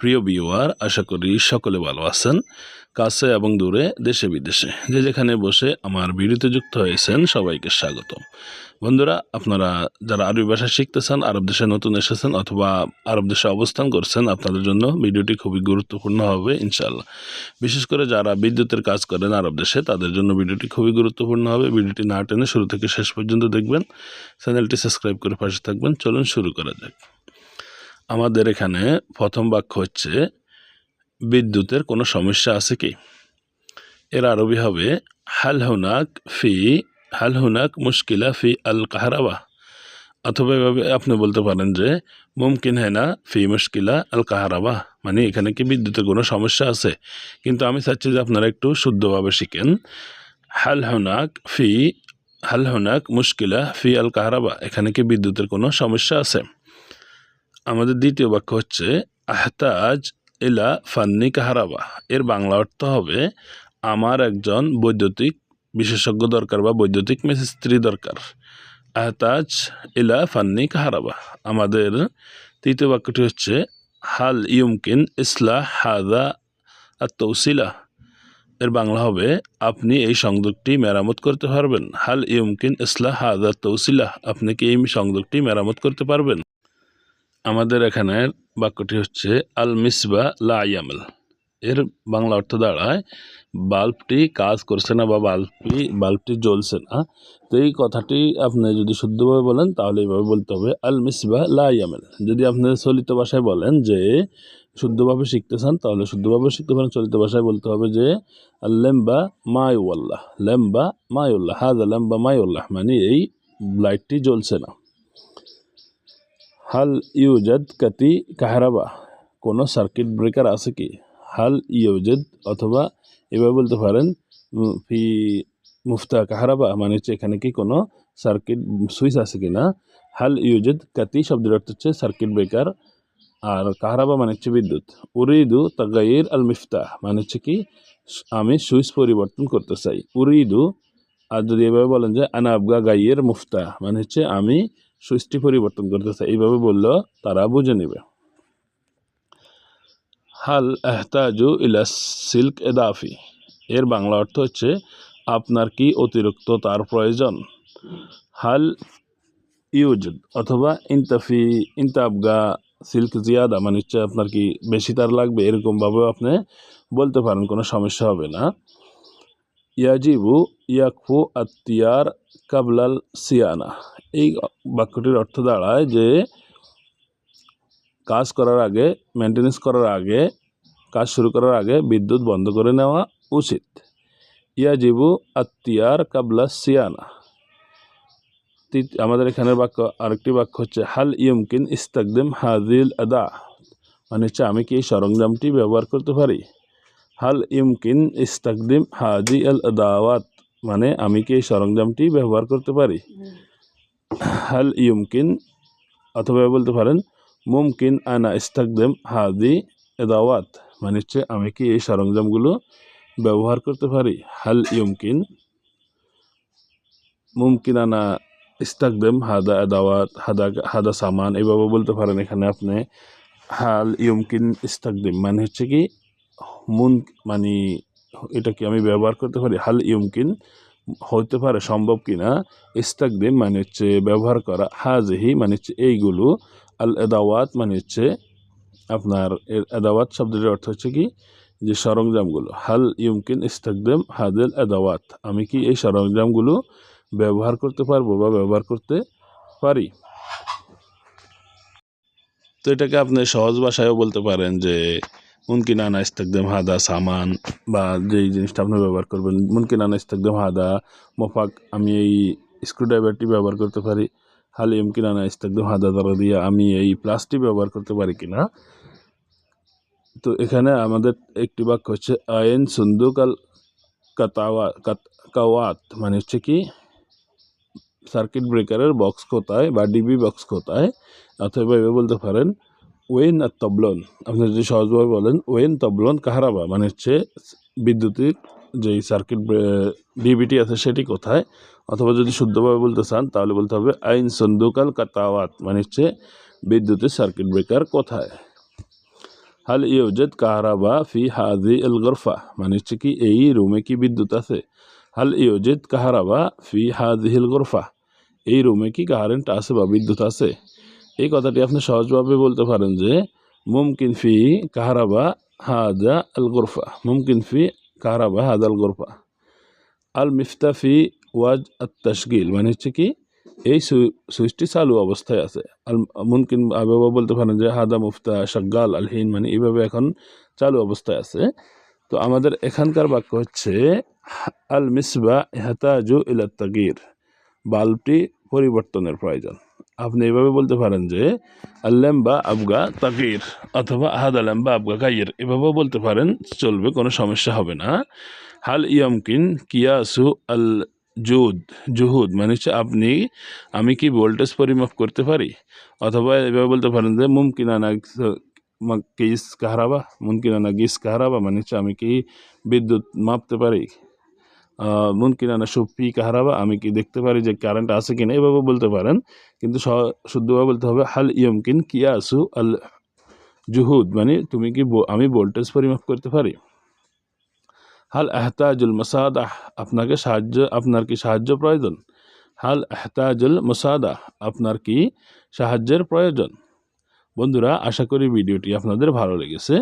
প্রিয় বিওয়ার আশা করি সকলে ভালো আছেন, কাছে এবং দূরে, দেশে, বিদেশে। যে যেখানে বসে আমার ভিডিওতে যুক্ত হয়েছেন, সবাইকে স্বাগত। বন্ধুরা, আপনারা যারা আরবি ভাষা শিখতেছেন, আরব দেশে নতুন এসেছেন অথবা আরব দেশে অবস্থান করছেন, আপনাদের জন্য ভিডিওটি খুবই গুরুত্বপূর্ণ হবে ইনশাল্লাহ বিশেষ করে যারা বিদ্যুতের কাজ করেন আরব দেশে, তাদের জন্য ভিডিওটি খুবই গুরুত্বপূর্ণ হবে। ভিডিওটি না টেনে শুরু থেকে শেষ পর্যন্ত দেখবেন। চ্যানেলটি সাবস্ক্রাইব করে পাশে থাকবেন। চলুন শুরু করা যাক। আমাদের এখানে প্রথম বাক্য হচ্ছে, বিদ্যুতের কোনো সমস্যা আছে কি? এর আরবি হবে, হাল হুনাক ফি, হাল হুনাক মুশকিলা ফি আল কাহারাবা। অথবা এভাবে আপনি বলতে পারেন যে, মুমকিন হ্যাঁ না ফি মুশকিলা আল কাহারাবা। মানে এখানে কি বিদ্যুতের কোনো সমস্যা আছে? কিন্তু আমি চাচ্ছি যে আপনারা একটু শুদ্ধভাবে শিখেন, হাল হুনাক ফি, হাল হুনাক মুশকিলা ফি আল কাহারাবা। এখানে কি বিদ্যুতের কোনো সমস্যা আছে? আমাদের দ্বিতীয় বাক্য হচ্ছে, আহতাজ এলা ফান্নি কাহারাবা। এর বাংলা অর্থ হবে, আমার একজন বৈদ্যুতিক বিশেষজ্ঞ দরকার বা বৈদ্যুতিক মিস্ত্রি দরকার। আহতাজ ইলা ফান্নি কাহারাবা। আমাদের তৃতীয় বাক্যটি হচ্ছে, হাল ইউমকিন ইসলাহ হাদা আত্মসিলা এর বাংলা হবে, আপনি এই সংযোগটি মেরামত করতে পারবেন। হাল ইউমকিন ইসলাহ হাদা তৌসিলা আপনি কি এই সংযোগটি মেরামত করতে পারবেন? আমাদের এখানের বাক্যটি হচ্ছে, আল মিসবা লা এর বাংলা অর্থ দাঁড়ায়, বাল্বটি কাজ করছে না বা বাল্বটি বাল্বটি জ্বলছে না। তো এই কথাটি আপনি যদি শুদ্ধভাবে বলেন, তাহলে এইভাবে বলতে হবে, আল মিসবা লা যদি আপনি চলিত ভাষায় বলেন যে শুদ্ধভাবে শিখতে চান, তাহলে শুদ্ধভাবে শিখতে পারেন, চলিত ভাষায় বলতে হবে যে লেম্বা মায়ুল্লাহ। লেম্বা মায়ুল্লাহ হাজা লেম্বা মায়ুল্লাহ মানে এই লাইটটি জ্বলছে না। হাল ইউজাদ কাতি কাহারাবা কোনো সার্কিট ব্রেকার আছে কি হাল ইউজেদ অথবা এভাবে বলতে পারেন ফি মুফতা কাহারাবা মানে হচ্ছে এখানে কি কোনো সার্কিট সুইচ আছে কি না হাল ইউজেদ কাতি শব্দের অর্থ হচ্ছে সার্কিট ব্রেকার আর কাহারাবা মানে হচ্ছে বিদ্যুৎ উরিদু তাগাইর আল মিফতাহ মানে হচ্ছে কি আমি সুইচ পরিবর্তন করতে চাই উরিদু আর যদি এভাবে বলেন যে আনাবগা গাইয়ের মুফতাহ মানে হচ্ছে আমি সুইচটি পরিবর্তন করতেছে। এইভাবে বললেও তারা বুঝে নেবে। হাল এহতাজু ইলা সিল্ক এদাফি। এর বাংলা অর্থ হচ্ছে, আপনার কি অতিরিক্ত তার প্রয়োজন? হাল ইউজুদ অথবা ইনতাফি, ইনতাবগা, সিল্ক জিয়াদা মানে হচ্ছে আপনার কি বেশি তার লাগবে, এরকমভাবেও আপনি বলতে পারেন, কোনো সমস্যা হবে না। ইয়াজিবু ইয়াকফু আত্তিয়ার কাবলাল সিয়ানা। এই বাক্যটির অর্থ দাঁড়ায় যে কাজ করার আগে মেনটেনেন্স করার আগে, কাজ শুরু করার আগে বিদ্যুৎ বন্ধ করে নেওয়া উচিত। ইয়াজিবু আত্তিয়ার কাবলা সিয়ানা। আমাদের এখানের বাক্য, আরেকটি বাক্য হচ্ছে, হাল ইয়মকিন ইস্তাকদিম হাজিল আদা। মানে হচ্ছে, আমি কি এই সরঞ্জামটি ব্যবহার করতে পারি? হাল ইমকিন ইস্তাকদিম হাজি আল আদাওয়াত। মানে আমি কি এই সরঞ্জামটি ব্যবহার করতে পারি? হাল ইউমকিন অথবা বলতে পারেন মুমকিন আনা ইস্তাকদিম হাদি এদাওয়াত মানে হচ্ছে আমি কি এই সরঞ্জামগুলো ব্যবহার করতে পারি হাল ইউমকিন মুমকিন আনা ইস্তাকদিম হাদা এদাওয়াত হাদা হাদা সামান এইভাবে বলতে পারেন এখানে আপনি হাল ইউমকিন ইস্তাকদিম মানে হচ্ছে কি মুন মানে এটা কি আমি ব্যবহার করতে পারি হাল ইউমকিন হতে পারে সম্ভব কিনা? ইস্তাকদিম মানে হচ্ছে ব্যবহার করা। হাজহি মানে হচ্ছে এইগুলো। আল এদাওয়াত মানে হচ্ছে আপনার এর এদাওয়াত শব্দের অর্থ হচ্ছে কি? যে সরঞ্জামগুলো। হাল ইউমকিন ইস্তাকদিম হাদেল এদাওয়াত আমি কি এই সরঞ্জামগুলো ব্যবহার করতে পারব বা ব্যবহার করতে পারি? তো এটাকে আপনি সহজ ভাষায়ও বলতে পারেন যে মুনকিন আনা ইস্তাকদম হাদা সামান বা যেই জিনিসটা আপনি ব্যবহার করবেন মুনকিন আনা ইস্তাকদম হাদা মোফাক আমি এই স্ক্রুড্রাইভারটি ব্যবহার করতে পারি, হাল ইমকিন আনা ইস্তাকদম হাদা দ্বারা দিয়ে আমি এই প্লাসটি ব্যবহার করতে পারি কিনা। তো এখানে আমাদের একটি বাক্য হচ্ছে, আইন সুন্দুক আল কাতাওয়া, কাত- কাওয়াত মানে হচ্ছে কি, সার্কিট ব্রেকারের বক্স কোথায় বা ডিবি বক্স কোথায়, অথবা এভাবে বলতে পারেন ওয়েন আর তবলন। আপনি যদি সহজভাবে বলেন, ওয়েন, তবলন, কাহারাবা মানে হচ্ছে বিদ্যুতের যেই সার্কিট ডিবিটি আছে সেটি কোথায়? অথবা যদি শুদ্ধভাবে বলতে চান, তাহলে বলতে হবে আইন সন্দুকাল কাতাওয়াত মানে হচ্ছে বিদ্যুতের সার্কিট ব্রেকার কোথায়? হাল ইউজেদ কাহারাবা ফি হাজি এল গরফা মানে হচ্ছে কি এই রুমে কি বিদ্যুৎ আছে? হাল ইউজেদ কাহারাবা ফি হাদিহিল গরফা, এই রুমে কি কারেন্ট আছে বা বিদ্যুৎ আছে? এই কথাটি আপনি সহজভাবে বলতে পারেন যে, মুমকিন ফি কাহারাবা হাজা আল গরফা। মুমকিন ফি কাহারাবা হাদা আল গরফা। আল মিফতা ফি ওয়াজ আত তশগিল। মানে হচ্ছে কি, এই সুইচটি চালু অবস্থায় আছে। আল, মুমকিন আবাবা বলতে পারেন যে, হাদা মুফতা শাগাল আলহিন মানে এইভাবে এখন চালু অবস্থায় আছে। তো আমাদের এখানকার বাক্য হচ্ছে, আল মিসবা হেতাজু ইলা তাগির। বাল্বটি পরিবর্তনের প্রয়োজন। আপনি এভাবে বলতে পারেন যে, আল্লাম্বা আবগা তাকির অথবা, আহাদ আল্লাম্বা আবগা গাইয়ের এভাবেও বলতে পারেন, চলবে, কোনো সমস্যা হবে না। হাল ইয়ামকিন কিয়াসু আল জুদ জুহুদ মানে হচ্ছে আপনি, আমি কি ভোল্টেজ পরিমাপ করতে পারি? অথবা, এভাবে বলতে পারেন যে, মুমকিন আনা কিস কাহারাবা, মুমকিন আনা গিস কাহারাবা মানে হচ্ছে, আমি কি বিদ্যুৎ মাপতে পারি? মুমকিন আনা সুফি কাহারাবা, আমি কি দেখতে পারি যে কারেন্ট আছে কিনা? এভাবে বলতে পারেন। কিন্তু শুদ্ধভাবে বলতে হবে, হাল ইয়মকিন কিয়াসু আল জুহুদ মানে তুমি কি আমি ভোল্টেজ পরিমাপ করতে পারি? হাল এহতাজুল মাসাদাহ আপনাকে সাহায্য, আপনার কি সাহায্য প্রয়োজন? হাল এহতাজুল মাসাদা, আপনার কি সাহায্যের প্রয়োজন? বন্ধুরা, আশা করি ভিডিওটি আপনাদের ভালো লেগেছে।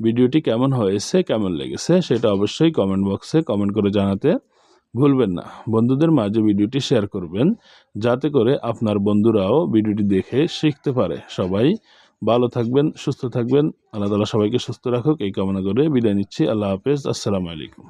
ভিডিওটি কেমন হয়েছে, কেমন লেগেছে, সেটা অবশ্যই কমেন্ট বক্সে কমেন্ট করে জানাতে ভুলবেন না। বন্ধুদের মাঝে ভিডিওটি শেয়ার করবেন, যাতে করে আপনার বন্ধুরাও ভিডিওটি দেখে শিখতে পারে। সবাই ভালো থাকবেন, সুস্থ থাকবেন। আল্লাহ তালা সবাইকে সুস্থ রাখুক। এই কামনা করে বিদায় নিচ্ছি। আল্লাহ হাফেজ। আসসালামু আলাইকুম।